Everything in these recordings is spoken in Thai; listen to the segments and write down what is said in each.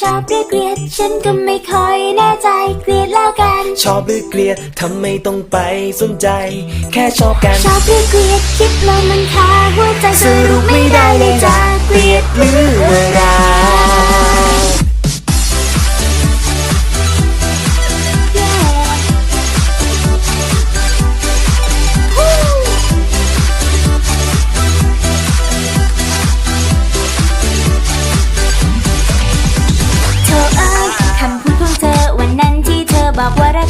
ชอบหรือเกลียด ฉันก็ไม่ค่อยแน่ใจเกลียดแล้วกัน ชอบหรือเกลียดทำไมต้องไปสนใจ แค่ชอบกัน ชอบหรือเกลียดคิดแล้วมันคาหัวใจสรุปไม่ได้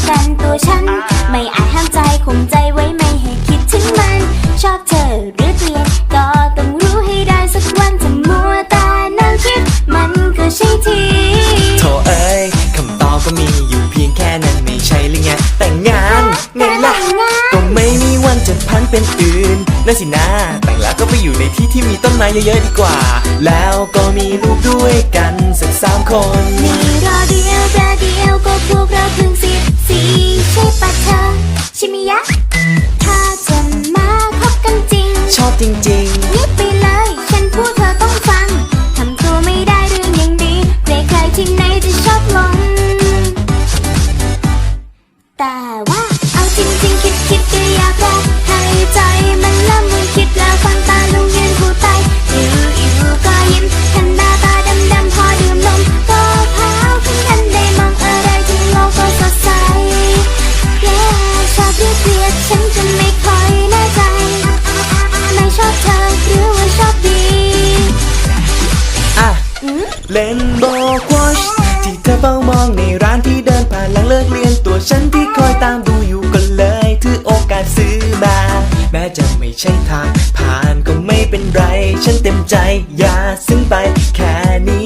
กว่ารักกันตัวฉัน ไม่อาจห้ามใจข่มใจไว้ไม่ให้คิดถึงมัน ชอบเธอหรือเกลียดก็ต้องรู้ให้ได้สักวันถ้ามัวแต่นั่งคิดมันก็ใช่ทีโธ่เอ้ยคำตอบก็มีอยู่เพียงแค่นั้นไม่ใช่หรือไงแต่งงานไงล่ะก็ไม่มีวันจะพันเป็นอื่นนั่นสินะแต่งแล้วก็ไปอยู่ในที่ที่มีต้นไม้เยอะๆดีกว่า แล้วก็มีลูกด้วยกันสักสามคน ยะ ถ้าจะมาคบกันจริงชอบจริงเงียบไปเลย ฉันพูดเธอต้องฟัง ทำตัวไม่ได้เรื่องอย่างดีใครๆที่ไหนจะชอบลง แต่ว่าเอาจริงๆ คิดคิด เลนโบกวอชที่เธอเฝ้ามองในร้านที่เดินผ่านหลังเลิกเรียนตัวฉันที่คอยตามดูอยู่ก็เลยถือโอกาสซื้อมาแม้จะไม่ใช่ทางผ่านก็ไม่เป็นไร ฉันเต็มใจอย่าซึ้งไปแค่นี้